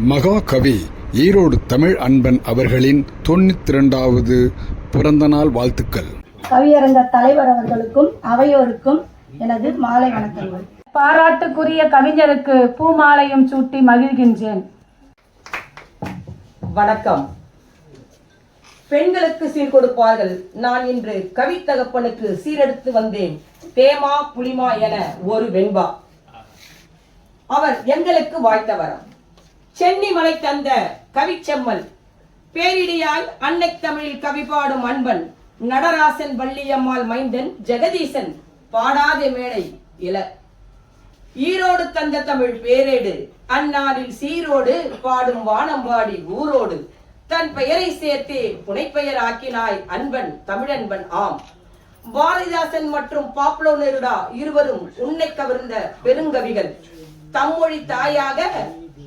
மகாகவி ஈரோடு தமிழ் அன்பன் அவர்களின் தொண்ணூத்தி இரண்டாவது பிறந்தநாள் வாழ்த்துக்கள். கவியரங்க தலைவர் அவர்களுக்கும் அவையோருக்கும் எனது மாலை வணக்கங்கள். பாராட்டுக்குரிய கவிஞருக்கு பூமாலையும் சூட்டி மகிழ்கின்றேன். வணக்கம். பெண்களுக்கு சீர் கொடுப்பார்கள். நான் இன்று கவித்தகப்பனுக்கு சீரெடுத்து வந்தேன். தேமா புலிமா என ஒரு வெண்பா. அவர் எங்களுக்கு வாய்த்த வரம் சென்னி மலை தந்த கவிச்செம்மல். பேரிடியாய் அன்னை தமிழில் கவி பாடும் அன்பன். நடராசன் வள்ளியம்மாள் மைந்தன் ஜெகதீசன். பாடாத மேடை இல ஈரோடு தந்த தமிழ் பேரேடு. அந்நாளில் சீரோடு பாடும் வானம்பாடி ஊரோடு. தன் பெயரை சேர்த்தே புனைப்பெயர் ஆக்கினாய் அன்பன் தமிழன்பன் ஆம். பாரதிதாசன் மற்றும் பாப்லோ நெருடா இருவரும் உன்னை கவர்ந்த பெருங்கவிகள். தம்மொழி தாயாக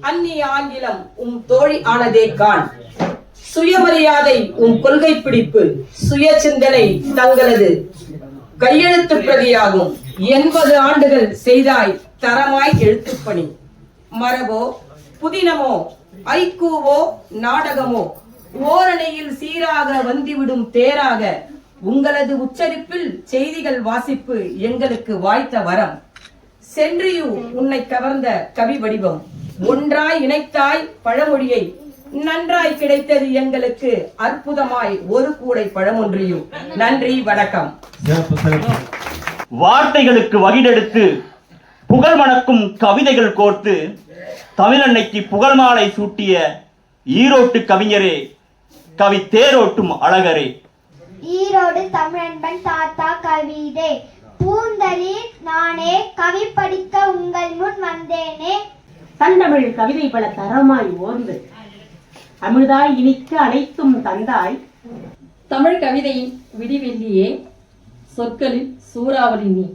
அந்நிய ஆங்கிலம் உம் தோழி ஆனதே கான் சுயமரியாதை உன் கொள்கை பிடிப்பு சுய சிந்தனை தங்களது கையெழுத்து பிரதியாகும். எண்பது ஆண்டுகள் செய்தாய் தரமாய் எழுத்துப்பணி மரபோ புதினமோ ஐக்கூவோ நாடகமோ ஓரணியில் சீராக வந்திவிடும் தேராக உங்களது உச்சரிப்பில் செய்திகள் வாசிப்பு எங்களுக்கு வாய்த்த வரம். சென்றியு உன்னை கவர்ந்த கவி வடிவம். ஒன்றாய் இணைத்தாய் பழமொழியை. நன்றாய் கிடைத்தது எங்களுக்கு அற்புதமாய் ஒரு கூடை பழமொன்றியும். நன்றி வணக்கம். வார்த்தைகளுக்கு வகிடெடுத்து புகழ் மணக்கும் கவிதைகள் கோர்த்து தமிழன்னைக்கு புகழ் மாலை சூட்டிய ஈரோட்டு கவிஞரே கவி தேரோட்டும் அழகரே. ஈரோடு தமிழன்பன் தாத்தா கவிதே பூந்தளிர் நானே கவி படிக்க உங்கள் முன் வந்தேனே. தன்னமிழ் கவிதை பல தரமாய் ஓர்ந்து. அமிர்தாய் இனிக்க அனைத்தும் தந்தாய். தமிழ் கவிதையின் விடிவெள்ளியே சொற்களில் சூறாவளி நீ.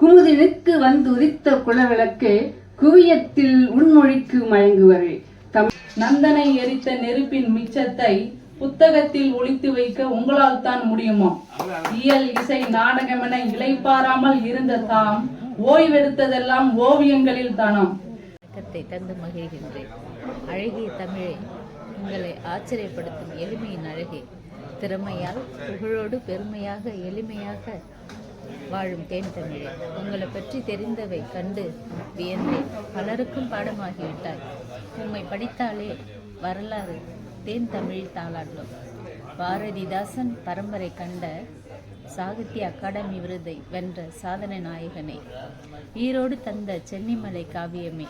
குமுதினுக்கு வந்து உதித்த குலவிளக்கு குவியத்தில் உன்மொழிக்கு மயங்குவரே. தம் நந்தனை எரித்த நெருப்பின் மிச்சத்தை புத்தகத்தில் ஒழித்து வைக்க உங்களால் தான் முடியுமா? இயல் இசை நாடகமென இளைப்பாராமல் இருந்த தாம் ஓய்வெடுத்ததெல்லாம் ஓவியங்களில் தானாம். வணக்கத்தை தந்து மகிழ்கின்றேன். அழகிய தமிழே உங்களை ஆச்சரியப்படுத்தும் எளிமையின் அழகே. திறமையால் புகழோடு பெருமையாக எளிமையாக வாழும் தேன் தமிழே. உங்களை பற்றி தெரிந்தவை கண்டு வியந்தேன் பலருக்கும் பாடமாகிவிட்டாய். உம்மை படித்தாலே வரலாறு தேன் தமிழ் தாளாட்டும். பாரதிதாசன் பரம்பரை கண்ட சாகித்ய அகாடமி விருதை வென்ற சாதனை நாயகனை. ஈரோடு தந்த சென்னிமலை காவியமே.